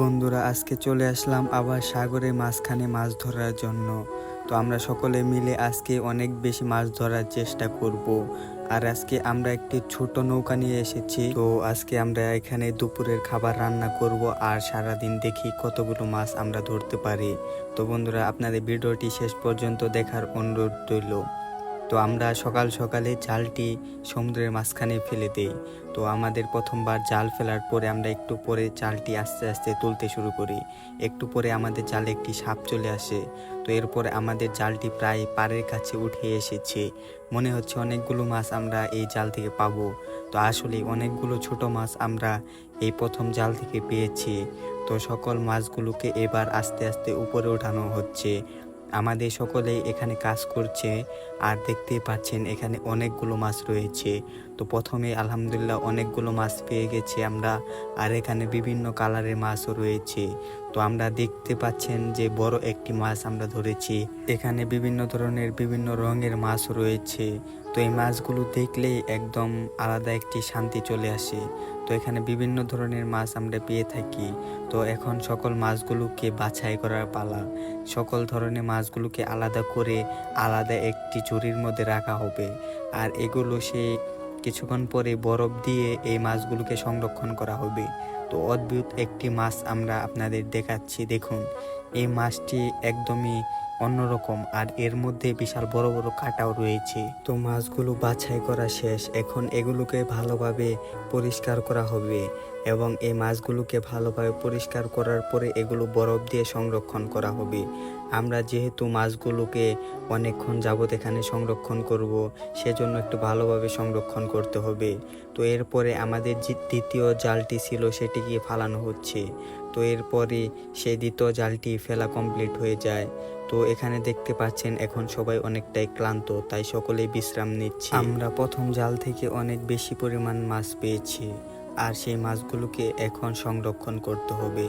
বন্ধুরা, আজকে চলে আসলাম আবার সাগরে মাঝখানে মাছ ধরার জন্য। তো আমরা সকলে মিলে আজকে অনেক বেশি মাছ ধরার চেষ্টা করব। আর আজকে আমরা একটি ছোট নৌকা নিয়ে এসেছি। তো আজকে আমরা এখানে দুপুরের খাবার রান্না করব আর সারাদিন দেখি কতগুলো মাছ আমরা ধরতে পারি। তো বন্ধুরা, আপনাদের ভিডিওটি শেষ পর্যন্ত দেখার অনুরোধ রইল। তো আমরা সকাল সকালে জালটি সমুদ্রের মাঝখানে ফেলে দেই। তো আমাদের প্রথমবার জাল ফেলার পরে আমরা একটু পরে জালটি আস্তে আস্তে তুলতে শুরু করি। একটু পরে আমাদের জালে একটি সাপ চলে আসে। তো এরপরে আমাদের জালটি প্রায় পাড়ের কাছে উঠে এসেছে। মনে হচ্ছে অনেকগুলো মাছ আমরা এই জাল থেকে পাবো। তো আসলে অনেকগুলো ছোট মাছ আমরা এই প্রথম জাল থেকে পেয়েছি। তো সকল মাছগুলোকে এবার আস্তে আস্তে উপরে ওঠানো হচ্ছে। আমাদের সকলেই এখানে কাজ করছে আর দেখতেই পাচ্ছেন এখানে অনেকগুলো মাছ রয়েছে। তো প্রথমে আলহামদুলিল্লাহ অনেকগুলো মাছ পেয়ে গেছি আমরা আর এখানে বিভিন্ন কালারের মাছও রয়েছে। তো আমরা দেখতে পাচ্ছেন যে বড় একটি মাছ আমরা ধরেছি। এখানে বিভিন্ন ধরনের বিভিন্ন রঙের মাছ রয়েছে। তো এই মাছগুলো দেখলেই একদম আলাদা একটি শান্তি চলে আসে। তো এখানে বিভিন্ন ধরনের মাছ আমরা পেয়ে থাকি। তো এখন সকল মাছগুলোকে বাছাই করার পালা। সকল ধরনের মাছগুলোকে আলাদা করে আলাদা একটি ঝুড়ির মধ্যে রাখা হবে। আর এগুলো সে কিছুক্ষণ পরে বরফ দিয়ে এই মাছগুলোকে সংরক্ষণ করা হবে। তো অদ্ভুত একটি মাছ আমরা আপনাদের দেখাচ্ছি। দেখুন, এই মাছটি একদমই অন্যরকম আর এর মধ্যে বিশাল বড় বড় কাটাও রয়েছে। তো মাছগুলো বাছাই করা শেষ। এখন এগুলোকে ভালোভাবে পরিষ্কার করা হবে এবং এই মাছগুলোকে ভালোভাবে পরিষ্কার করার পরে এগুলো বরফ দিয়ে সংরক্ষণ করা হবে। আমরা যেহেতু মাছগুলোকে অনেকক্ষণ যাবত এখানে সংরক্ষণ করব, সেজন্য একটু ভালোভাবে সংরক্ষণ করতে হবে। তো এরপরে আমাদের যে দ্বিতীয় জালটি ছিল সেটিকে ফালানো হচ্ছে। তো এরপরে সেই দ্বিতীয় জালটি ফেলা কমপ্লিট হয়ে যায়। তো এখানে দেখতে পাচ্ছেন এখন সবাই অনেকটাই ক্লান্ত, তাই সকলেই বিশ্রাম নিচ্ছে। আমরা প্রথম জাল থেকে অনেক বেশি পরিমাণ মাছ পেয়েছি, আর সেই মাছগুলোকে এখন সংরক্ষণ করতে হবে।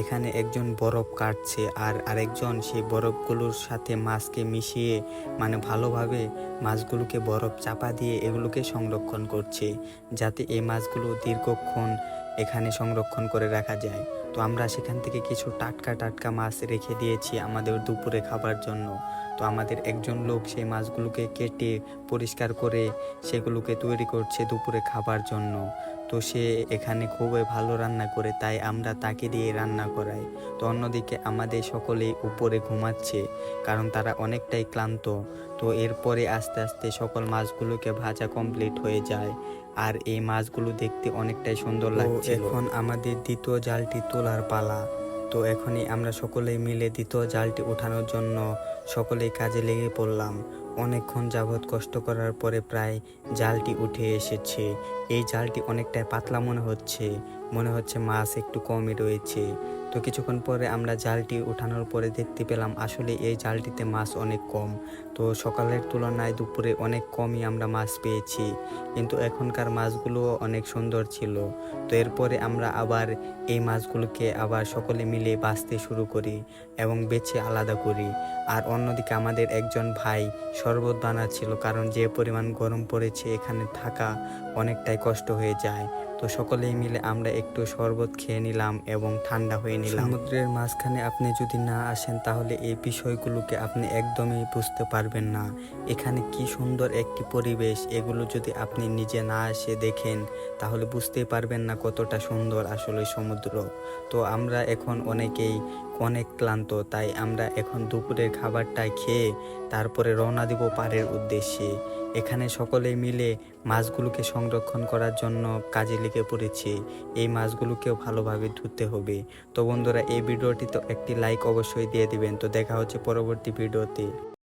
এখানে একজন বরফ কাটছে, আর আরেকজন সেই বরফগুলোর সাথে মাছকে মিশিয়ে মানে ভালোভাবে মাছগুলোকে বরফ চাপা দিয়ে এগুলোকে সংরক্ষণ করছে, যাতে এই মাছগুলো দীর্ঘক্ষণ এখানে সংরক্ষণ করে রাখা যায়। তো আমরা সেখান থেকে কিছু টাটকা টাটকা মাছ রেখে দিয়েছি আমাদের দুপুরে খাবার জন্য। তো আমাদের একজন লোক সেই মাছগুলোকে কেটে পরিষ্কার করে সেগুলোকে তৈরি করছে দুপুরে খাবার জন্য। তো সে এখানে খুবই ভালো রান্না করে তাই আমরা তাকে দিয়ে রান্না করাই। তো অন্যদিকে আমাদের সকলেই উপরে ঘুমাচ্ছে কারণ তারা অনেকটাই ক্লান্ত। তো এরপরে আস্তে আস্তে সকল মাছগুলোকে ভাজা কমপ্লিট হয়ে যায় আর এই মাছগুলো দেখতে অনেকটাই সুন্দর লাগছে এখন আমাদের দ্বিতীয় জালটি তোলার পালা। তো এখনই আমরা সকলেই মিলে দ্বিতীয় জালটি ওঠানোর জন্য সকলেই কাজে লেগে পড়লাম। অনেকক্ষণ যাবৎ কষ্ট করার পরে প্রায় জালটি উঠে এসেছে। এই জালটি অনেকটাই পাতলা মনে হচ্ছে। মনে হচ্ছে মাছ একটু কমই রয়েছে। তো কিছুক্ষণ পরে আমরা জালটি উঠানোর পরে দেখতে পেলাম আসলে এই জালটিতে মাছ অনেক কম। তো সকালের তুলনায় দুপুরে অনেক কমই আমরা মাছ পেয়েছি। কিন্তু এখনকার মাছগুলো অনেক সুন্দর ছিল। তো এরপরে আমরা আবার এই মাছগুলোকে আবার সকলে মিলে বাঁচতে শুরু করি এবং বেছে আলাদা করি। আর অন্যদিকে আমাদের একজন ভাই শরবত বানাচ্ছিল কারণ যে পরিমাণ গরম পড়েছে এখানে থাকা অনেকটাই কষ্ট হয়ে যায়। তো সকলেই মিলে আমরা একটু শরবত খেয়ে নিলাম এবং ঠান্ডা হয়ে নিলাম। সমুদ্রের মাঝখানে আপনি যদি না আসেন, তাহলে এই বিষয়গুলোকে আপনি একদমই বুঝতে পারবেন না। এখানে কি সুন্দর একটি পরিবেশ, এগুলো যদি আপনি নিজে না এসে দেখেন, তাহলে বুঝতেই পারবেন না কতটা সুন্দর আসলে সমুদ্র। তো আমরা এখন অনেকেই অনেক ক্লান্ত, তাই আমরা এখন দুপুরের খাবারটা খেয়ে তারপরে রওনা দিব পাড়ের উদ্দেশ্যে। এখানে সকলে মিলে মাছগুলোকে সংরক্ষণ করার জন্য কাজে লেগে পড়েছে। এই মাছগুলোকেও ভালোভাবে ধুতে হবে। তো বন্ধুরা, এই ভিডিওটি তো একটি লাইক অবশ্যই দিয়ে দিবেন। তো দেখা হচ্ছে পরবর্তী ভিডিওতে।